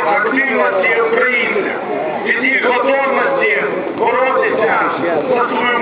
від активності України і їх готовності боротися за свою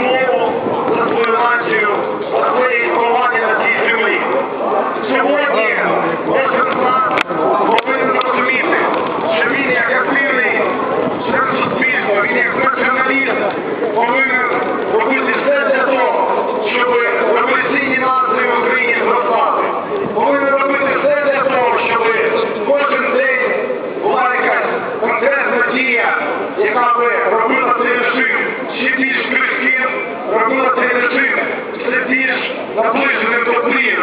наближене до впливу.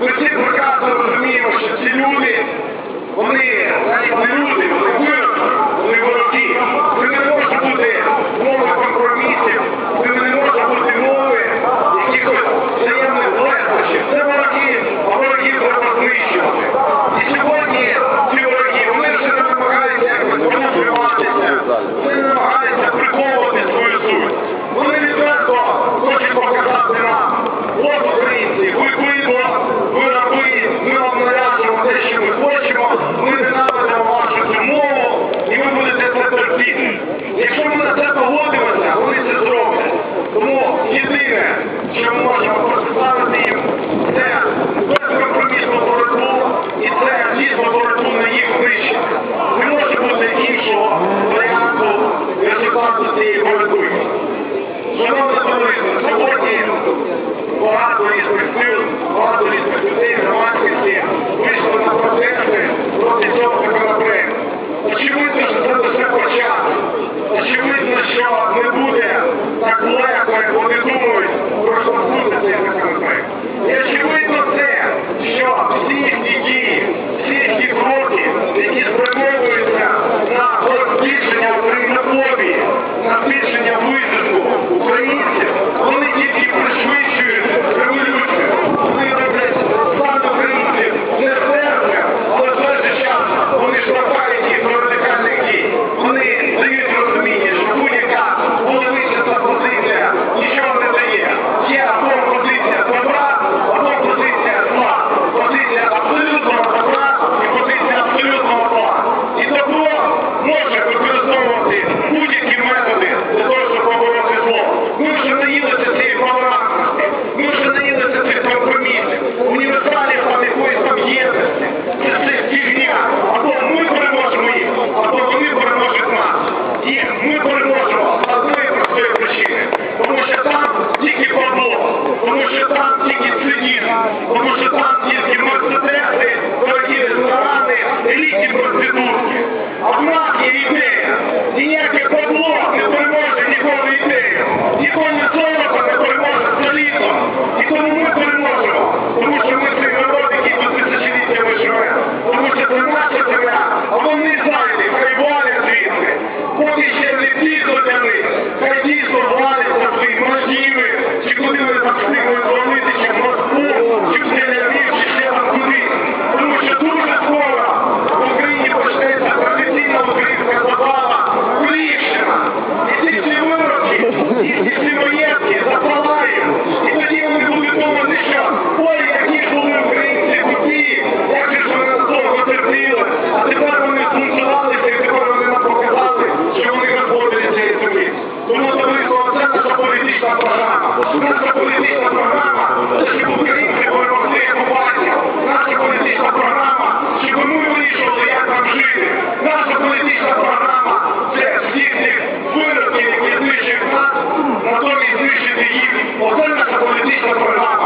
Ми всі прекрасно розуміємо, що ці люди, вони навіть не люди, вони виросли, вони вороги. Це не може бути мови компромісів, це не може бути мови якихось взаємних легкощів. Це вороги, а ворогів треба знищувати. І сьогодні ці вороги, вони вже намагаються якось маніпулюватися. наїлися цієї баланси, ми вже наїлися цих компромісів. Універсалі там якоїсь там єдності. Це все фігня. Або ми переможемо їх, або вони переможуть нас. І ми переможемо з одної простої причини. Тому що там тільки бабло, тому що там тільки цинізм, тому що там тільки мерседеси, дорогі ресторани, елітні проститутки. А в нас є ідея. Ніякі Наша політична програма, щоб українці виробили бачили. Наша політична програма, щоб ми вирішували, як нам жити. Наша політична програма це всі вироки, які знищують нас, натомість знищити їх. Оце наша політична програма.